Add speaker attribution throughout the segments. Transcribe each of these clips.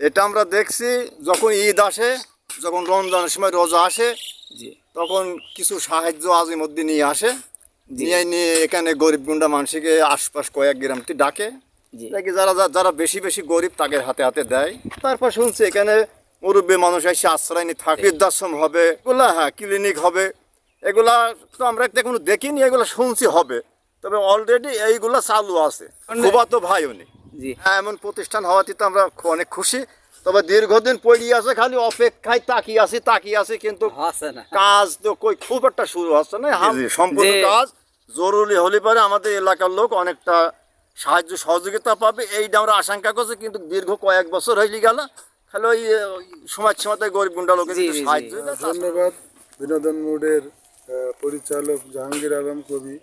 Speaker 1: এটা আমরা দেখছি যখন ঈদ আসে যখন রমজানের সময় রোজা আসে
Speaker 2: জি।
Speaker 1: তখন কিছু সাহায্য আজিমদ্দি নিয়ে আসে। নিয়ে নিয়ে এখানে গরিব গুন্ডা মানুষকে আশপাশ কয়েক গ্রামটি ডাকে। নাকি যারা যারা বেশি বেশি গরিব তাদের হাতে হাতে দেয়। তারপর শুনছি এখানে মুরব্বী মানুষ এসে আশ্রয় নিয়ে থাকে। বৃদ্ধাশ্রম হবে এগুলা হ্যাঁ ক্লিনিক হবে। এগুলা তো আমরা এখনও দেখিনি এগুলো শুনছি হবে। তবে অলরেডি এইগুলা চালু আছে। খুবাতো ভাই উনি। হ্যাঁ এমন প্রতিষ্ঠান হওয়াতে তো আমরা অনেক খুশি। তবে দীর্ঘদিন পড়িয়ে আছে খালি অপেক্ষায় তাকিয়ে আছি তাকিয়ে আছি কিন্তু কাজ তো কই খুব একটা শুরু হচ্ছে না। সম্পূর্ণ কাজ। জরুরি হলে পরে আমাদের এলাকার লোক অনেকটা সাহায্য সহযোগিতা পাবে। এইটা আমরা আশঙ্কা করছি কিন্তু দীর্ঘ কয়েক বছর হয়ে গেল খালি ওই ওই সময় গরিব গুন্ডা লোকের। সাহায্য
Speaker 3: ধন্যবাদ। বিনোদন মোডের পরিচালক জাহাঙ্গীর আলম কবি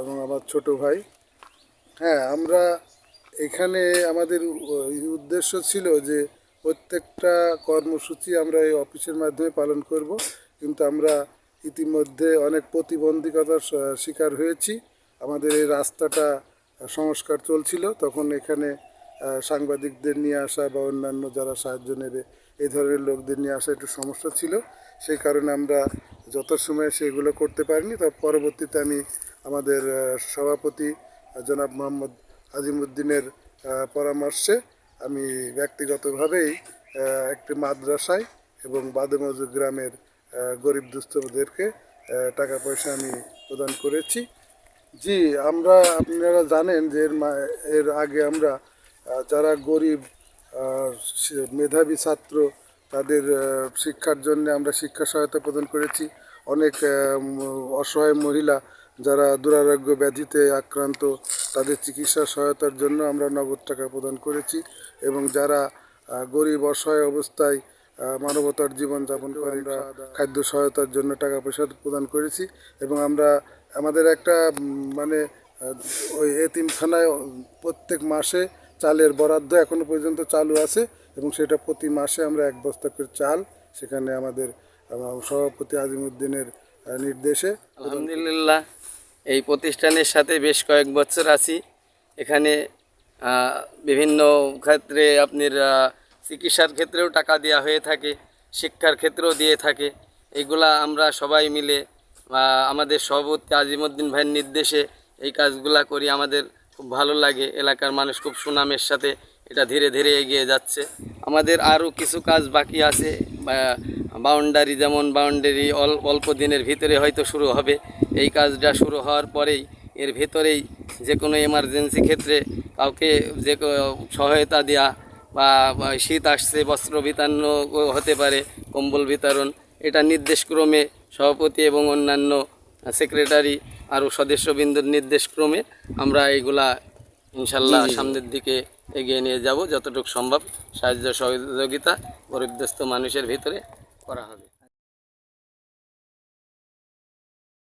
Speaker 3: এবং আমার ছোট ভাই। হ্যাঁ আমরা এখানে আমাদের উদ্দেশ্য ছিল যে প্রত্যেকটা কর্মসূচি আমরা এই অফিসের মাধ্যমে পালন করব। কিন্তু আমরা ইতিমধ্যে অনেক প্রতিবন্ধকতার শিকার হয়েছি। আমাদের এই রাস্তাটা সংস্কার চলছিল। তখন এখানে সাংবাদিকদের নিয়ে আসা বা অন্যান্য যারা সাহায্য নেবে, এই ধরনের লোকদের নিয়ে আসা একটু সমস্যা ছিল। সেই কারণে আমরা যত সময় সেগুলো করতে পারিনি। তার পরবর্তীতে আমি আমাদের সভাপতি জনাব মোহাম্মদ আজিমুদ্দিনের পরামর্শে আমি ব্যক্তিগতভাবেই একটি মাদ্রাসায় এবং বাদেমজুর গ্রামের গরিব দুস্থদেরকে টাকা পয়সা আমি প্রদান করেছি। জি, আমরা, আপনারা জানেন যে এর আগে আমরা যারা গরিব মেধাবী ছাত্র, তাদের শিক্ষার জন্য আমরা শিক্ষা সহায়তা প্রদান করেছি। অনেক অসহায় মহিলা যারা দুরারোগ্য ব্যাধিতে আক্রান্ত, তাদের চিকিৎসা সহায়তার জন্য আমরা নগদ টাকা প্রদান করেছি এবং যারা গরিব, অসহায় অবস্থায় মানবতার জীবন যাপন করে আমরা খাদ্য সহায়তার জন্য টাকা পয়সা প্রদান করেছি এবং আমরা, আমাদের একটা মানে ওই এতিমখানায় প্রত্যেক মাসে চালের বরাদ্দ এখনও পর্যন্ত চালু আছে এবং সেটা প্রতি মাসে আমরা এক বস্তা করে চাল, সেখানে আমাদের সভাপতি আজিমুদ্দিনের নির্দেশে
Speaker 2: আলহামদুলিল্লাহ, এই প্রতিষ্ঠানের সাথে বেশ কয়েক বছর আছি। এখানে বিভিন্ন ক্ষেত্রে আপনার চিকিৎসার ক্ষেত্রেও টাকা দেওয়া হয়ে থাকে, শিক্ষার ক্ষেত্রেও দিয়ে থাকে। এইগুলা আমরা সবাই মিলে আমাদের সভাপতি আজিমুদ্দিন ভাইয়ের নির্দেশে এই কাজগুলা করি। আমাদের খুব ভালো লাগে, এলাকার মানুষ খুব সুনামের সাথে এটা ধীরে ধীরে এগিয়ে যাচ্ছে। আমাদের আরও কিছু কাজ বাকি আছে। বাউন্ডারি যেমন বাউন্ডারি অল্প দিনের ভিতরে হয়তো শুরু হবে। এই কাজটা শুরু হওয়ার পরেই এর ভেতরেই যে কোনো এমার্জেন্সি ক্ষেত্রে কাউকে যে সহায়তা দেওয়া বা শীত আসছে বস্ত্র বিতান্ন হতে পারে কম্বল বিতরণ এটা নির্দেশক্রমে সভাপতি এবং অন্যান্য সেক্রেটারি আরও সদস্যবৃন্দর নির্দেশক্রমে আমরা এইগুলা ইনশাল্লাহ সামনের দিকে এগিয়ে নিয়ে যাব যতটুকু সম্ভব সাহায্য সহযোগিতা গরিবদস্ত মানুষের ভিতরে করা হবে।